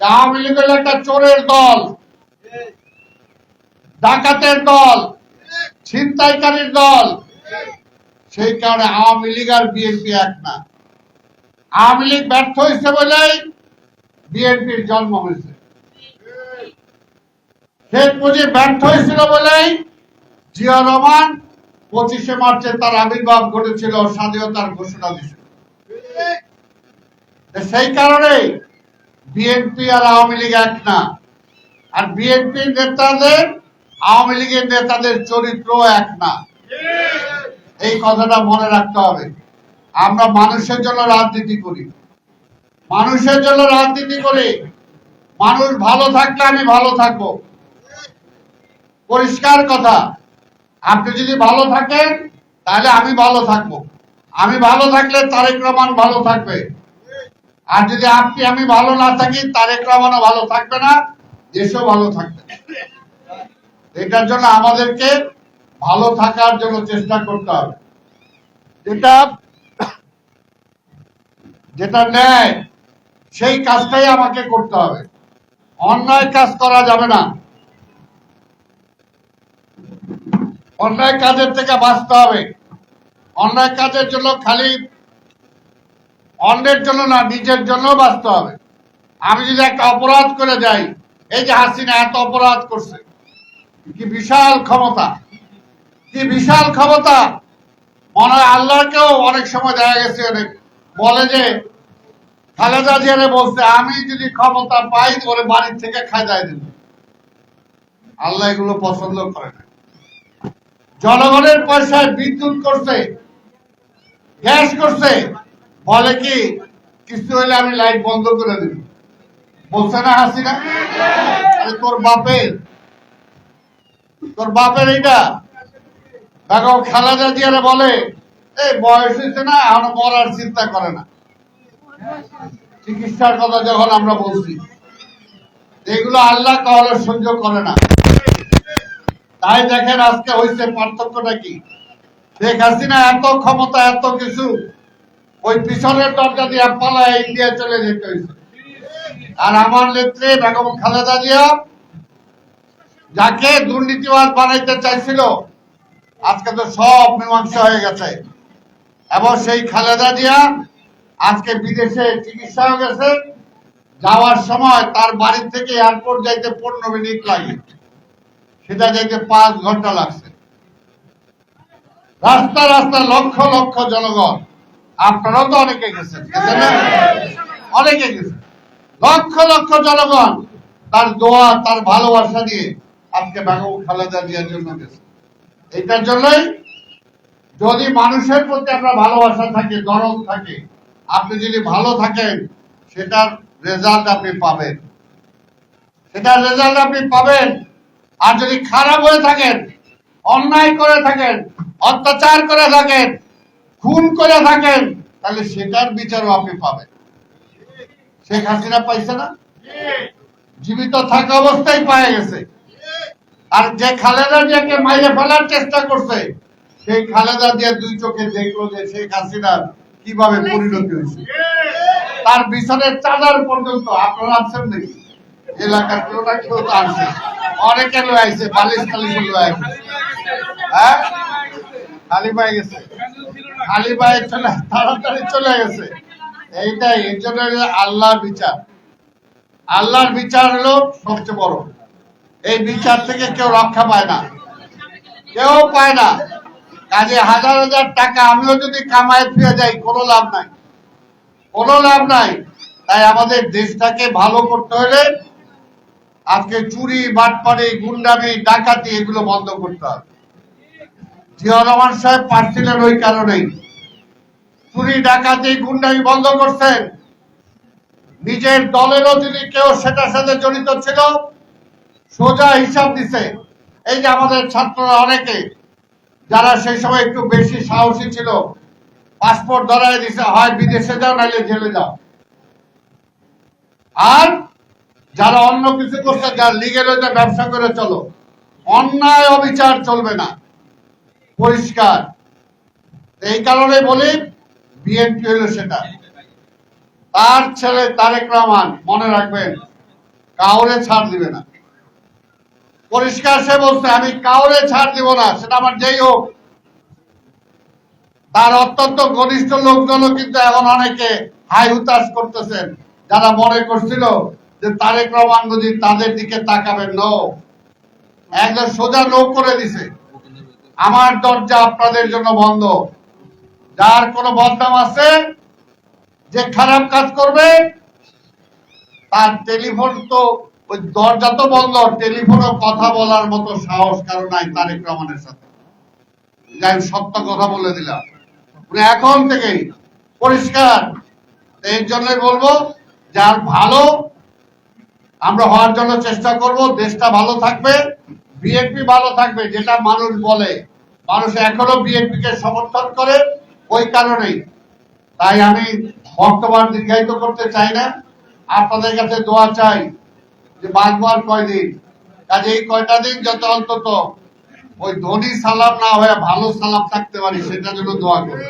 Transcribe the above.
আওয়ামী লীগ একটা চোরের দল, ডাকাতের দল, ছিনতাইকারীর দল, সেই কারণে আওয়ামী লীগ আর বিএনপি এক না। আওয়ামী লীগ ব্যর্থ হয়েছে বলেই বিএনপির জন্ম হয়েছে। শেখ মুজিব ব্যর্থ হয়েছিল বলেই জিয়া রহমান পঁচিশে মার্চে তার আবির্ভাব ঘটেছিল স্বাধীনতার ঘোষণা দিয়েছিল। সেই কারণে বিএনপি আর আওয়ামী লীগ এক না। আর বিএনপির নেতাদের, আওয়ামী লীগের নেতাদের চরিত্র এক না। এই কথাটা মনে রাখতে হবে। আমরা মানুষের জন্য রাজনীতি করি। মানুষের জন্য রাজনীতি করি। মানুষ ভালো থাকলে আমি ভালো থাকব। পরিষ্কার কথা। আপনি যদি ভালো থাকেন, তাহলে আমি ভালো থাকব। আমি ভালো থাকলে তারেক রহমান ভালো থাকবে। আর যদি আপনি আমি ভালো না থাকি, তারেক রহমানও ভালো থাকবে না, দেশও ভালো থাকবে এটার জন্য আমাদেরকে ভালো থাকার জন্য চেষ্টা করতে হবে। যেটা যেটা নেয় সেই কাজটাই আমাকে করতে হবে। অন্যায় কাজ করা যাবে না। অন্যায় কাজের থেকে বাঁচতে হবে। অন্যায় কাজের জন্য খালি অন্যের জন্য না, নিজের জন্য বাঁচতে হবে। আমি যদি একটা অপরাধ করে যাই, এই যে হাসিনা এত অপরাধ করছে, কি বিশাল ক্ষমতা, কি বিশাল ক্ষমতা। মনে হয় আল্লাহকেও অনেক সময় দেখা গেছে অনেক বলে যে, খালেদা জিয়ারে বলছে, আমি যদি ক্ষমতা পাই ওরে বাড়ির থেকে খাইদাই দেব। আল্লাহ এগুলো পছন্দ করে না। জনগণের পয়সায় বিদ্যুৎ করছে, গ্যাস করছে বলে কি, কিছু হলে আমি লাইট বন্ধ করে দেব। বলছে না হাসিনা? আরে তোর বাপের। তোর বাপের এইটা? বেগম খালেদা জিয়ারে বলে এই বয়স হয়েছে না, এখন মরার চিন্তা করে না। চিকিৎসার কথা যখন আমরা বলছি, এগুলো আল্লাহ তাহলে সহ্য করে না। তাই দেখেন আজকে হয়েছে পার্থক্যটা কি? শেখ হাসিনা এত ক্ষমতা, এত কিছু ওই পিছনের দরজা দিয়ে পালায় ইন্ডিয়া চলে যেতে হয়েছে। আর আমার নেত্রী বেগম খালেদা জিয়া যাকে দুর্নীতিবাদ বানাইতে চাইছিল, আজকে তো সব মীমাংসা হয়ে গেছে। এবং সেই খালেদা জিয়া আজকে বিদেশে চিকিৎসা হয়ে গেছে, যাওয়ার সময় তার বাড়ি থেকে এয়ারপোর্ট যাইতে পনেরো মিনিট লাগে। সেটা যাইতে পাঁচ ঘণ্টা লাগছে। রাস্তা রাস্তা লক্ষ লক্ষ জনগণ আপনারাও তো অনেকে গেছেন? অনেকে গেছেন। লক্ষ লক্ষ জনগণ তার দোয়া, তার ভালোবাসা দিয়ে আজকে বেগম খালেদা জিয়ার জন্য গেছে। এটার জন্যই যদি মানুষের প্রতি আপনার ভালোবাসা থাকে, দরদ থাকে, আপনি যদি ভালো থাকেন, সেটার রেজাল্ট আপনি পাবেন। সেটার রেজাল্ট আপনি পাবেন। আর যদি খারাপ হয়ে থাকেন, অন্যায় করে থাকেন, অত্যাচার করে থাকেন খুন করে থাকেন, তাহলে সেটার বিচারও আপনি পাবেন শেখ হাসিনা পাইছে না? জীবিত থাকা অবস্থায় পাওয়া গেছে। আর যে খালেদা জিয়াকে মাইরে ফেলার চেষ্টা করছে, সেই খালেদা জিয়া দুই চোখে দেখল যে শেখ হাসিনার কীভাবে পরিণতি হয়েছে। তার বিছানের চাঁদার পর্যন্ত আপনারা আছেন নাকি? এলাকার কেউ না, কেউ তো আসছে অনেকে লোক আইছে, বালিশ খালি লোক আইছে। হ্যাঁ? খালি পায়ে গেছে। খালি পায়ে চলে তাড়াতাড়ি চলে গেছে। এইটাই এর জন্য আল্লাহর বিচার। আল্লাহর বিচার হলো সবচেয়ে বড়। এই বিচার থেকে কেউ রক্ষা পায় না। কেউ পায় না। কাজে হাজার হাজার টাকা আমিও যদি কামায় ফিরে যাই, কোনো লাভ নাই। কোনো লাভ নাই। তাই আমাদের দেশটাকে ভালো করতে হলে আজকে চুরি, বাটপাড়ি, গুন্ডামি, ডাকাতি এগুলো বন্ধ করতে হবে। জিয়া রহমান সাহেব পারছিলেন ওই কারণেই। চুরি ডাকাতি, গুন্ডামি বন্ধ করছেন। নিজের দলেরও যদি কেউ সেটার সাথে জড়িত ছিল, সোজা হিসাব দিছে। এই যে আমাদের ছাত্ররা অনেকে, যারা সেই সময় একটু বেশি সাহসী ছিল, পাসপোর্ট ধরায় দিছে, হয় বিদেশে যাও, নাইলে জেলে যাও। আর যারা অন্য কিছু করছে, যার হইতে ব্যবসা করে চলো, অন্যায় অবিচার চলবে না। পরিষ্কার। এই কারণে বলি, বিএনপি হলো সেটা। তার ছেলে তারেক রহমান, মনে রাখবেন, কাউরে ছাড় দিবে না। পরিষ্কার সে বলছে, আমি কাউরে ছাড় দিব না, সেটা আমার যেই হোক। তার অত্যন্ত ঘনিষ্ঠ লোকজনও কিন্তু এখন অনেকে হাই হুতাশ করতেছেন। যারা মনে করছিল যে তারেক রহমান যদি তাদের দিকে তাকাবেন নো একজন সোজা লোক করে দিছে। আমার দরজা আপনাদের জন্য বন্ধ। যার কোনো বদনাম আছে, যে খারাপ কাজ করবে, তার টেলিফোন তো, ওই দরজা তো বন্ধ টেলিফোনে কথা বলার মতো সাহস কারও নাই তারেক রহমানের সাথে। যাই সত্য কথা বলে দিলাম। এখন থেকেই পরিষ্কার। এর জন্য বলব, যার ভালো, আমরা হওয়ার জন্য চেষ্টা করব, দেশটা ভালো থাকবে। বিএনপি ভালো থাকবে, যেটা মানুষ বলে। মানুষ এখনও বিএনপি কে সমর্থন করে ওই কারণেই। তাই আমি বক্তব্য দীর্ঘায়িত করতে চাই না। আপনাদের কাছে দোয়া চাই যে বাঁচবার কয়দিন। কাজে এই কয়টা দিন যত অন্তত ওই ধনী সালাম না হয়ে ভালো সালাম থাকতে পারি সেটা জন্য দোয়া করি